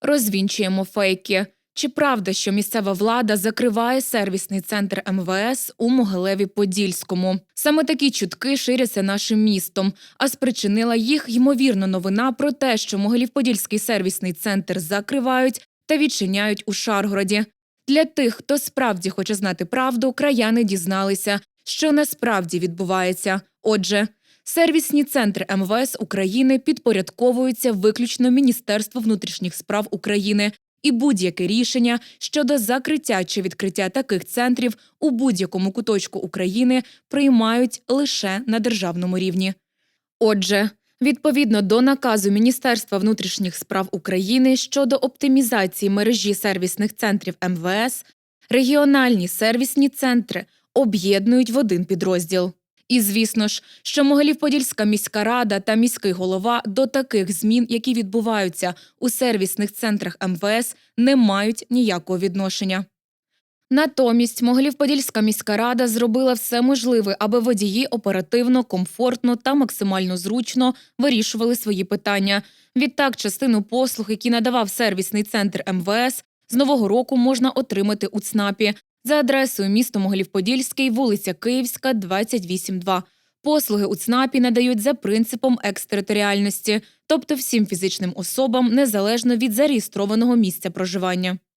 Розвінчуємо фейки. Чи правда, що місцева влада закриває сервісний центр МВС у Могилеві-Подільському? Саме такі чутки ширяться нашим містом, а спричинила їх ймовірно новина про те, що Могилів-Подільський сервісний центр закривають та відчиняють у Шаргороді. Для тих, хто справді хоче знати правду, краяни дізналися, що насправді відбувається. Отже, сервісні центри МВС України підпорядковуються виключно Міністерству внутрішніх справ України, і будь-яке рішення щодо закриття чи відкриття таких центрів у будь-якому куточку України приймають лише на державному рівні. Отже, відповідно до наказу Міністерства внутрішніх справ України щодо оптимізації мережі сервісних центрів МВС, регіональні сервісні центри об'єднують в один підрозділ. І звісно ж, що Могилів-Подільська міська рада та міський голова до таких змін, які відбуваються у сервісних центрах МВС, не мають ніякого відношення. Натомість Могилів-Подільська міська рада зробила все можливе, аби водії оперативно, комфортно та максимально зручно вирішували свої питання. Відтак, частину послуг, які надавав сервісний центр МВС, з нового року можна отримати у ЦНАПі за адресою місто Могилів-Подільський, вулиця Київська, 28-2. Послуги у ЦНАПі надають за принципом екстериторіальності, тобто всім фізичним особам незалежно від зареєстрованого місця проживання.